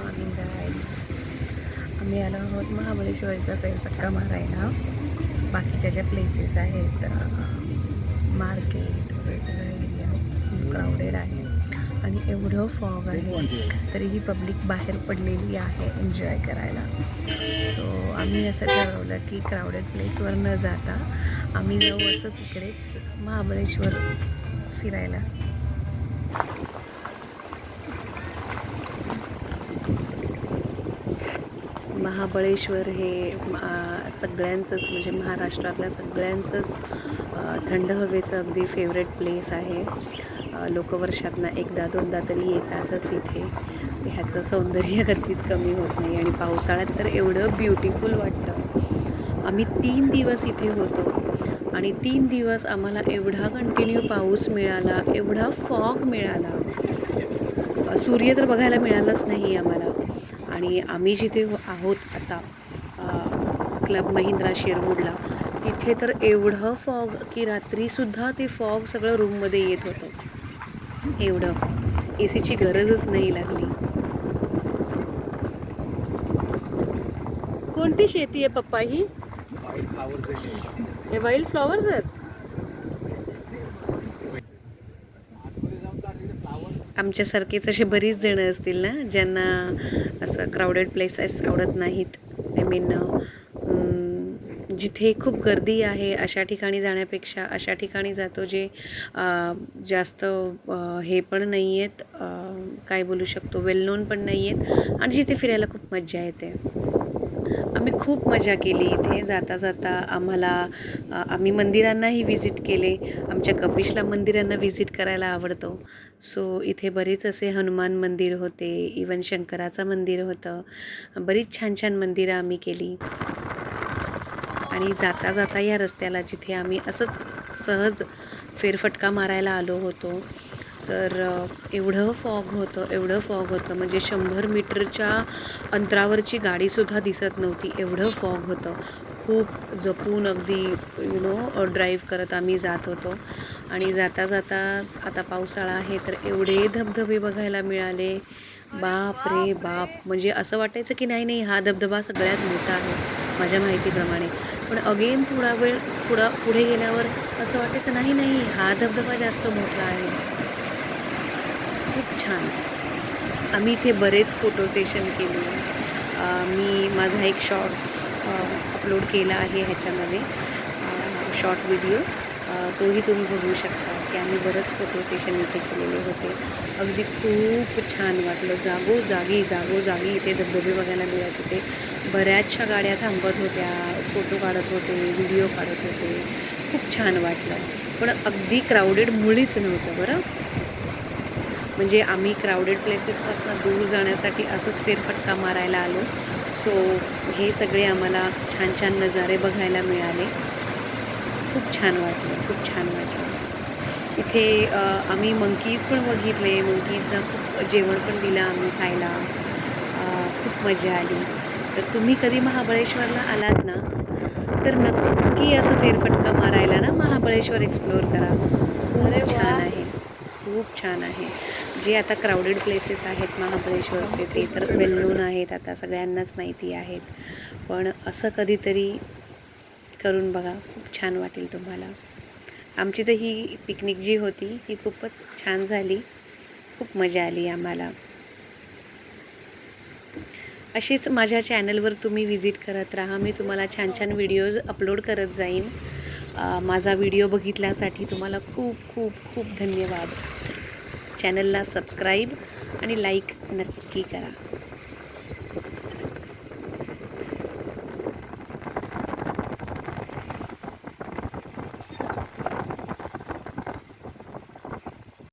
Morning guide आम्ही आलो आहोत महाबळेश्वरचा सैलपट्टा मारायला. बाकीच्या ज्या प्लेसेस आहेत मार्केट वगैरे सगळं एरिया क्राऊडेड आहे. आणि एवढं फॉग आहे तरीही पब्लिक बाहेर पडलेली आहे एन्जॉय करायला. सो आम्ही असं ठरवलं की क्राऊडेड प्लेसवर न जाता आम्ही जाऊ असंच इकडेच महाबळेश्वर फिरायला महाबळेश्वर हे सगळ्यांचंच म्हणजे महाराष्ट्रातल्या सगळ्यांचंच थंड हवेचं अगदी फेवरेट प्लेस आहे. लोक वर्षातनं एकदा दोनदा तरी येतातच इथे. ह्याचं सौंदर्य कधीच कमी होत नाही आणि पावसाळ्यात तर एवढं ब्युटिफुल वाटतं. आम्ही तीन दिवस इथे होतो आणि तीन दिवस आम्हाला एवढा कंटिन्यू पाऊस मिळाला एवढा फॉग मिळाला. सूर्य तर बघायला मिळालाच नाही आम्हाला. आणि आम्ही जिथे आहोत आता क्लब महिंद्रा शेरवूडला तिथे तर एवढं फॉग की रात्रीसुद्धा ते फॉग सगळं रूममध्ये येत होतं. एवढं. ए सीची गरजच नाही लागली. कोणती शेती आहे पप्पा ही? हे वाईल्ड फ्लॉवर्स आहेत? आमच्यासारखेच असे बरीच जणं असतील ना ज्यांना असं क्राऊडेड प्लेसेस आवडत नाहीत. आय मीन जिथे खूप गर्दी आहे अशा ठिकाणी जाण्यापेक्षा अशा ठिकाणी जातो जे जास्त हे पण नाही आहेत काय बोलू शकतो वेल नोन पण नाही आहेत आणि जिथे फिरायला खूप मज्जा येते. आम्ही खूप मजा केली इथे. जाता जाता आम्हाला आम्ही मंदिरांनाही व्हिजिट केले. आमच्या कपिशला मंदिरांना व्हिजिट करायला आवडतो. सो इथे बरेच असे हनुमान मंदिर होते. इवन शंकराचं मंदिर होतं. बरीच छान छान मंदिरं आम्ही केली. आणि जाता जाता या रस्त्याला जिथे आम्ही असंच सहज फेरफटका मारायला आलो होतो. तर एवढं फॉग होतं एवढं फॉग होतं. म्हणजे शंभर मीटरच्या अंतरावरची गाडीसुद्धा दिसत नव्हती. एवढं फॉग होतं. खूप जपून अगदी यु नो ड्राईव्ह करत आम्ही जात होतो. आणि जाता जाता आता पावसाळा आहे तर एवढे धबधबे बघायला मिळाले. बाप रे बाप. म्हणजे असं वाटायचं की नाही नाही हा धबधबा सगळ्यात मोठा आहे माझ्या माहितीप्रमाणे. पण अगेन थोडा वेळ थोडा पुढे गेल्यावर असं वाटायचं नाही नाही हा धबधबा जास्त मोठा आहे. खूप छान. आम्ही इथे बरेच फोटो सेशन केले. मी माझा एक शॉर्ट्स अपलोड केला आहे ह्याच्यामध्ये. शॉर्ट व्हिडिओ तोही तुम्ही बघू शकता की आम्ही बरंच फोटो सेशन इथे केलेले होते. अगदी खूप छान वाटलं. जागोजागी जागोजागी इथे धबधबे बघायला मिळत होते. बऱ्याचशा गाड्या थांबत होत्या फोटो काढत होते व्हिडिओ काढत होते. खूप छान वाटलं. पण अगदी क्राऊडेड मुळीच नव्हतं बरं? म्हणजे आम्ही क्राऊडेड प्लेसेसपासून दूर जाण्यासाठी असंच फेरफटका मारायला आलो. सो हे सगळे आम्हाला छान छान नजारे बघायला मिळाले. खूप छान वाटलं खूप छान वाटलं. इथे आम्ही मंकीज पण बघितले. मंकीजना खूप जेवण पण दिलं आम्ही खायला. खूप मजा आली. तर तुम्ही कधी महाबळेश्वरला आलात ना तर नक्की असं फेरफटका मारायला ना महाबळेश्वर एक्सप्लोअर करा. खूप छान आहे. खूप छान आहे. जे आता क्राऊडेड प्लेसेस आहेत महाबळेश्वरचे ते तर वेल नोन आहेत आता सगळ्यांनाच माहिती आहेत. पण असं कधीतरी करून बघा खूप छान वाटेल तुम्हाला. आमची तर ही पिकनिक जी होती ही खूपच छान झाली. खूप मजा आली आम्हाला. अशीच माझ्या चॅनलवर तुम्ही व्हिजिट करत राहा. मी तुम्हाला छान छान व्हिडिओज अपलोड करत जाईन. माझा व्हिडिओ बघितल्यासाठी तुम्हाला खूप खूप खूप धन्यवाद. चॅनलला सबस्क्राईब आणि लाईक नक्की करा.